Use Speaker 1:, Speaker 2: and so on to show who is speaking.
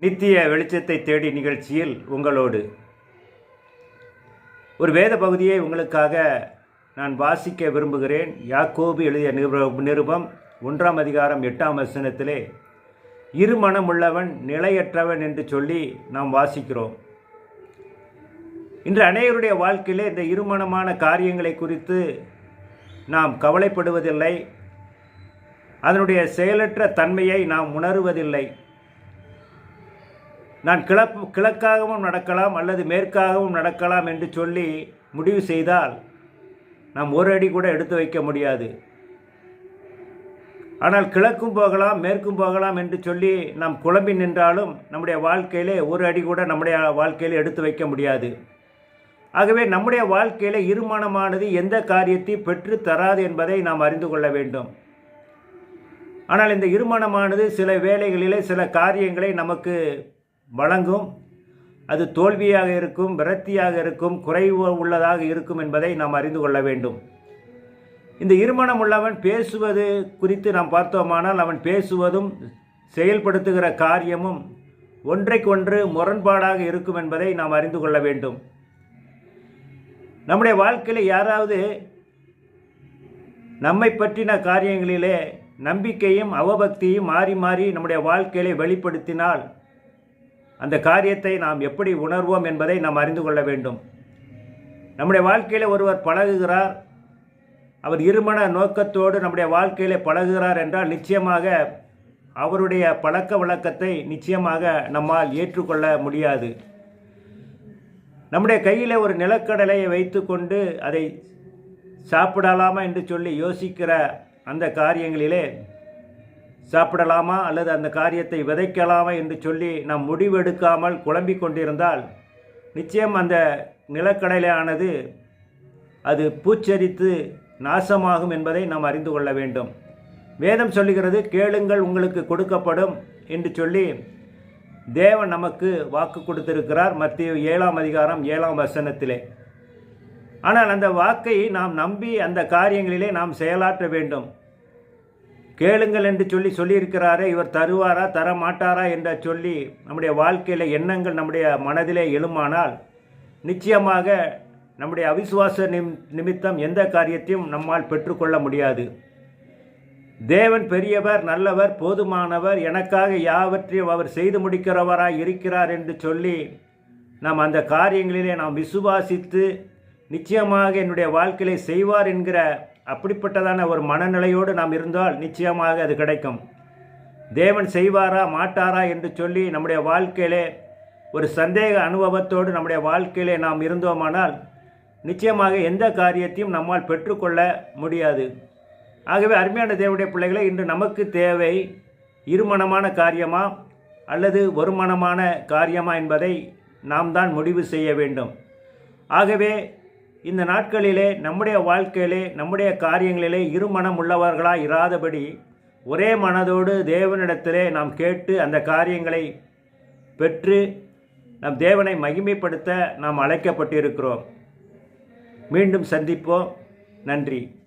Speaker 1: நித்திய வெளிச்சத்தை தேடி நிகழ்ச்சியில் உங்களோடு. ஒரு வேத பகுதியை உங்களுக்காக நான் வாசிக்க விரும்புகிறேன். யாக்கோபு எழுதிய நிருப- நிருபம் ஒன்றாம் அதிகாரம் எட்டாம் வசனத்திலே இருமணமுள்ளவன் நிலையற்றவன் என்று சொல்லி நாம் வாசிக்கிறோம். இன்று அநேகருடைய வாழ்க்கையிலே இந்த இருமணமான காரியங்களை குறித்து நாம் கவலைப்படுவதில்லை. அதனுடைய செயலற்ற தன்மையை நாம் உணருவதில்லை. நான் கிழப்பு கிழக்காகவும் நடக்கலாம் அல்லது மேற்காகவும் நடக்கலாம் என்று சொல்லி முடிவு செய்தால் நாம் ஒரு அடி கூட எடுத்து வைக்க முடியாது. ஆனால் கிழக்கும் போகலாம் மேற்கும் போகலாம் என்று சொல்லி நாம் குழம்பி நின்றாலும் நம்முடைய வாழ்க்கையிலே ஒரு அடி கூட நம்முடைய வாழ்க்கையில் எடுத்து வைக்க முடியாது. ஆகவே நம்முடைய வாழ்க்கையில் இருமணமானது எந்த காரியத்தை பெற்று தராது என்பதை நாம் அறிந்து கொள்ள வேண்டும். ஆனால் இந்த இருமணமானது சில வேலைகளிலே சில காரியங்களை நமக்கு வழங்கும். அது தோல்வியாக இருக்கும் விரக்தியாக இருக்கும் குறைவு உள்ளதாக இருக்கும் என்பதை நாம் அறிந்து கொள்ள வேண்டும். இந்த இருமணம் உள்ளவன் பேசுவது குறித்து நாம் பார்த்தோமானால் அவன் பேசுவதும் செயல்படுத்துகிற காரியமும் ஒன்றைக்கொன்று முரண்பாடாக இருக்கும் என்பதை நாம் அறிந்து கொள்ள வேண்டும். நம்முடைய வாழ்க்கையில் யாராவது நம்மை பற்றின காரியங்களிலே நம்பிக்கையும் அவபக்தியும் மாறி மாறி நம்முடைய வாழ்க்கையிலே வெளிப்படுத்தினால் அந்த காரியத்தை நாம் எப்படி உணர்வோம் என்பதை நாம் அறிந்து கொள்ள வேண்டும். நம்முடைய வாழ்க்கையில் ஒருவர் பழகுகிறார். அவர் இருமண நோக்கத்தோடு நம்முடைய வாழ்க்கையில் பழகுகிறார் என்றால் நிச்சயமாக அவருடைய பழக்க வழக்கத்தை நிச்சயமாக நம்மால் ஏற்றுக்கொள்ள முடியாது. நம்முடைய கையில் ஒரு நிலக்கடலையை வைத்துக்கொண்டு அதை சாப்பிடலாமா என்று சொல்லி யோசிக்கிற அந்த காரியங்களிலே சாப்பிடலாமா அல்லது அந்த காரியத்தை விதைக்கலாமா என்று சொல்லி நாம் முடிவெடுக்காமல் குழம்பிக் கொண்டிருந்தால் நிச்சயம் அந்த நிலக்கடலையானது அது பூச்சரித்து நாசமாகும் என்பதை நாம் அறிந்து கொள்ள வேண்டும். வேதம் சொல்லுகிறது கேளுங்கள் உங்களுக்கு கொடுக்கப்படும் என்று சொல்லி தேவன் நமக்கு வாக்கு கொடுத்திருக்கிறார் மத்திய ஏழாம் அதிகாரம் ஏழாம் வசனத்திலே. ஆனால் அந்த வாக்கை நாம் நம்பி அந்த காரியங்களிலே நாம் செயலாற்ற வேண்டும். கேளுங்கள் என்று சொல்லி சொல்லியிருக்கிறாரே இவர் தருவாரா தர மாட்டாரா என்று சொல்லி நம்முடைய வாழ்க்கையில் எண்ணங்கள் நம்முடைய மனதிலே எழுமானால் நிச்சயமாக நம்முடைய அவிசுவாச நிம் நிமித்தம் எந்த காரியத்தையும் நம்மால் பெற்றுக்கொள்ள முடியாது. தேவன் பெரியவர் நல்லவர் போதுமானவர் எனக்காக யாவற்றையும் அவர் செய்து முடிக்கிறவராய் இருக்கிறார் என்று சொல்லி நாம் அந்த காரியங்களிலே நாம் விசுவாசித்து நிச்சயமாக என்னுடைய வாழ்க்கையை செய்வார் என்கிற அப்படிப்பட்டதான ஒரு மனநிலையோடு நாம் இருந்தால் நிச்சயமாக அது கிடைக்கும். தேவன் செய்வாரா மாட்டாரா என்று சொல்லி நம்முடைய வாழ்க்கையிலே ஒரு சந்தேக அனுபவத்தோடு நம்முடைய வாழ்க்கையிலே நாம் இருந்தோமானால் நிச்சயமாக எந்த காரியத்தையும் நம்மால் பெற்றுக்கொள்ள முடியாது. ஆகவே அருமையான தேவனுடைய பிள்ளைகளை இன்று நமக்கு தேவை இருமணமான காரியமா அல்லது ஒருமணமான காரியமா என்பதை நாம் தான் முடிவு செய்ய வேண்டும். ஆகவே இந்த நாட்களிலே நம்முடைய வாழ்க்கையிலே நம்முடைய காரியங்களிலே இருமனம் உள்ளவர்களாக இராதபடி ஒரே மனதோடு தேவனிடத்திலே நாம் கேட்டு அந்த காரியங்களை பெற்று நம் தேவனை மகிமைப்படுத்த நாம் அழைக்கப்பட்டிருக்கிறோம். மீண்டும் சந்திப்போம். நன்றி.